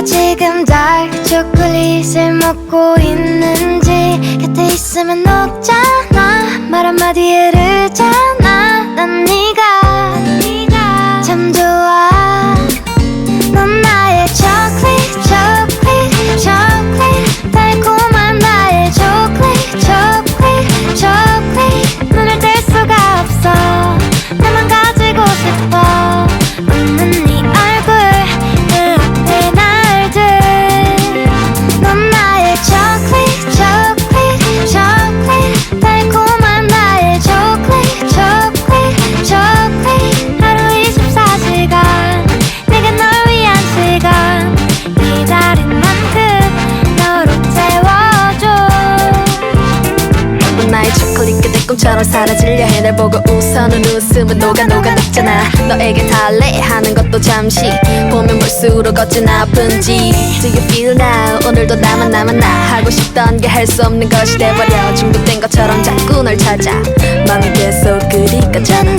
내가 지금 달 초콜릿을 먹고 있는지 곁에 있으면 녹잖아. 말 한마디에 를잖아. 난 네가 꿈처럼 사라지려 해 날 보고 웃어는 웃음은 녹아 녹아 녹잖아. 너에게 달래 하는 것도 잠시. 보면 볼수록 어찌나 아픈지. Do you feel now? 오늘도 나만 나만 나. 하고 싶던 게 할 수 없는 것이 돼버려. 중독된 것처럼 자꾸 널 찾아. 맘이 계속 그리 가잖아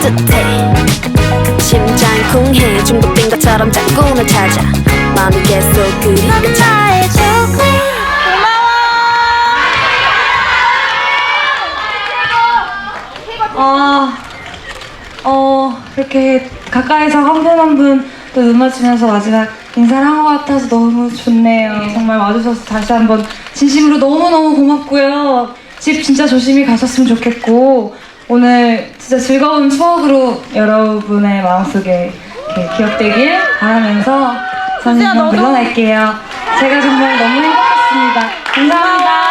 닿을 듯해. 심장 쿵해. 중독된 것처럼 자꾸 널 찾아. 마음이 계속 그리 넌 가잖아 나의 초콜릿 아, 어, 이렇게 가까이서 한 분 한 분또 음악 주면서 마지막 인사를 한 것 같아서 너무 좋네요. 정말 와주셔서 다시 한번 진심으로 너무너무 고맙고요. 집 진짜 조심히 가셨으면 좋겠고, 오늘 진짜 즐거운 추억으로 여러분의 마음속에 이렇게 기억되길 바라면서 저는 그럼 물러날게요. 제가 정말 너무 행복했습니다. 감사합니다.